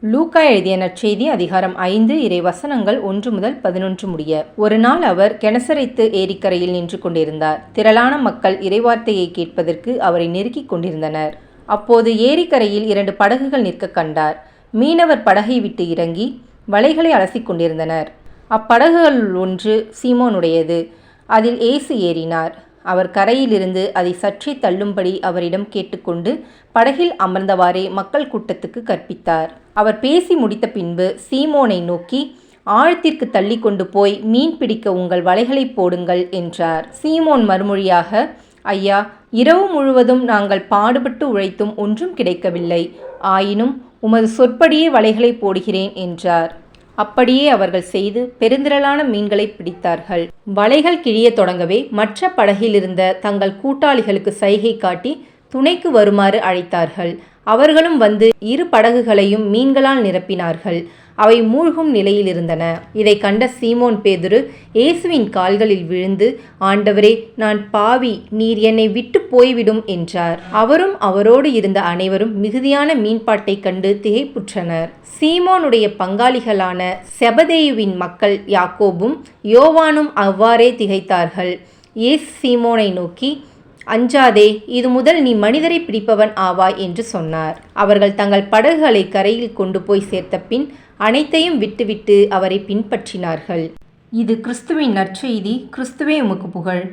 லூக்கா எழுதிய நற்செய்தி அதிகாரம் ஐந்து இறை வசனங்கள் ஒன்று முதல் பதினொன்று முடிய. ஒரு நாள் அவர் கெனசரைத்து ஏரிக்கரையில் நின்று கொண்டிருந்தார். திரளான மக்கள் இறைவார்த்தையை கேட்பதற்கு அவரை நெருக்கிக் கொண்டிருந்தனர். அப்போது ஏரிக்கரையில் இரண்டு படகுகள் நிற்க கண்டார். மீனவர் படகை விட்டு இறங்கி வலைகளை அலசிக் கொண்டிருந்தனர். அப்படகுகள் ஒன்று சீமோனுடையது. அதில் ஏசு ஏறினார். அவர் கரையிலிருந்து அதை சற்றே தள்ளும்படி அவரிடம் கேட்டுக்கொண்டு படகில் அமர்ந்தவாறே மக்கள் கூட்டத்துக்கு கற்பித்தார். அவர் பேசி முடித்த பின்பு சீமோனை நோக்கி ஆழத்திற்கு தள்ளி கொண்டு போய் மீன் பிடிக்க உங்கள் வலைகளை போடுங்கள் என்றார். சீமோன் மறுமொழியாக ஐயா இரவு முழுவதும் நாங்கள் பாடுபட்டு உழைத்தும் ஒன்றும் கிடைக்கவில்லை. ஆயினும் உமது சொற்படியே வலைகளை போடுகிறேன் என்றார். அப்படியே அவர்கள் செய்து பெருந்திரளான மீன்களை பிடித்தார்கள். வலைகள் கிழியத் தொடங்கவே மற்ற படகிலிருந்த தங்கள் கூட்டாளிகளுக்கு சைகை காட்டி துணைக்கு வருமாறு அழைத்தார்கள். அவர்களும் வந்து இரு படகுகளையும் மீன்களால் நிரப்பினார்கள். அவை மூழ்கும் நிலையில் இருந்தன இதை கண்ட சீமோன் பேதுரு இயேசுவின் கால்களில் விழுந்து ஆண்டவரே நான் பாவி நீர் என்னை விட்டு போய்விடும் என்றார். அவரும் அவரோடு இருந்த அனைவரும் மிகுதியான மீன்பாட்டை கண்டு திகைப்புற்றனர். சீமோனுடைய பங்காளிகளான செபதேயுவின் மக்கள் யாக்கோபும் யோவானும் அவ்வாறே திகைத்தார்கள். இயேசு சீமோனை நோக்கி அஞ்சாதே இது முதல் நீ மனிதரை பிடிப்பவன் ஆவாய் என்று சொன்னார். அவர்கள் தங்கள் படகுகளை கரையில் கொண்டு போய் சேர்த்த பின் அனைத்தையும் விட்டுவிட்டு அவரை பின்பற்றினார்கள். இது கிறிஸ்துவின் நற்செய்தி. கிறிஸ்துவே உமக்கு புகழ்.